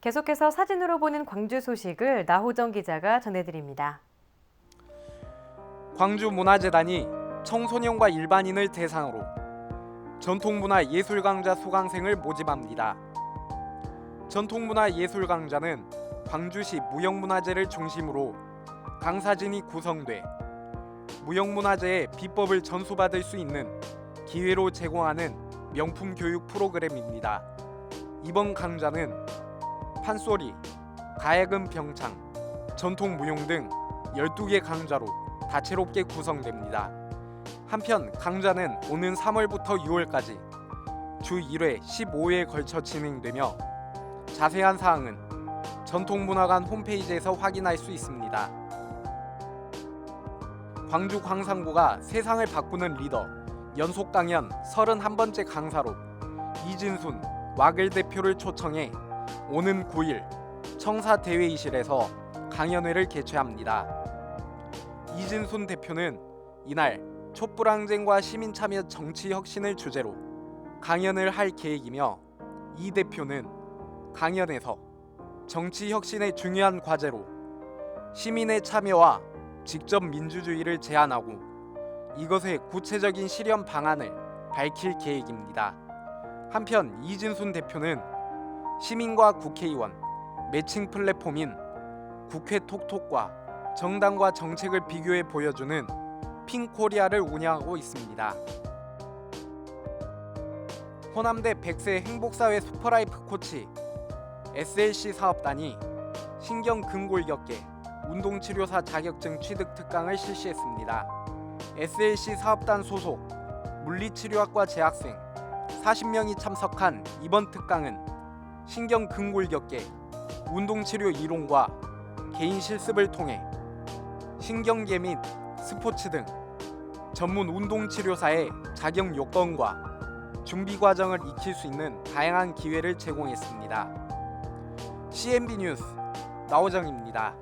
계속해서 사진으로 보는 광주 소식을 나호정 기자가 전해드립니다. 광주 문화재단이 청소년과 일반인을 대상으로 전통문화 예술 강좌 수강생을 모집합니다. 전통문화 예술 강좌는 광주시 무형문화재를 중심으로 강사진이 구성돼 무형문화재의 비법을 전수받을 수 있는 기회로 제공하는 명품 교육 프로그램입니다. 이번 강좌는 판소리, 가야금 병창, 전통 무용 등 12개 강좌로 다채롭게 구성됩니다. 한편 강좌는 오는 3월부터 6월까지 주 1회 15회에 걸쳐 진행되며 자세한 사항은 전통문화관 홈페이지에서 확인할 수 있습니다. 광주 광산구가 세상을 바꾸는 리더 연속 강연 31번째 강사로 이진순 와글 대표를 초청해 오는 9일 청사 대회의실에서 강연회를 개최합니다. 이진순 대표는 이날 촛불항쟁과 시민 참여 정치 혁신을 주제로 강연을 할 계획이며 이 대표는 강연에서 정치 혁신의 중요한 과제로 시민의 참여와 직접 민주주의를 제안하고 이것의 구체적인 실현 방안을 밝힐 계획입니다. 한편 이진순 대표는 시민과 국회의원 매칭 플랫폼인 국회 톡톡과 정당과 정책을 비교해 보여주는 핑코리아를 운영하고 있습니다. 호남대 백세 행복사회 슈퍼라이프 코치 SLC 사업단이 신경 근골격계 운동치료사 자격증 취득 특강을 실시했습니다. SLC 사업단 소속 물리치료학과 재학생 40명이 참석한 이번 특강은 신경근골격계 운동치료 이론과 개인 실습을 통해 신경계 및 스포츠 등 전문 운동치료사의 자격 요건과 준비 과정을 익힐 수 있는 다양한 기회를 제공했습니다. CNB 뉴스 나오정입니다.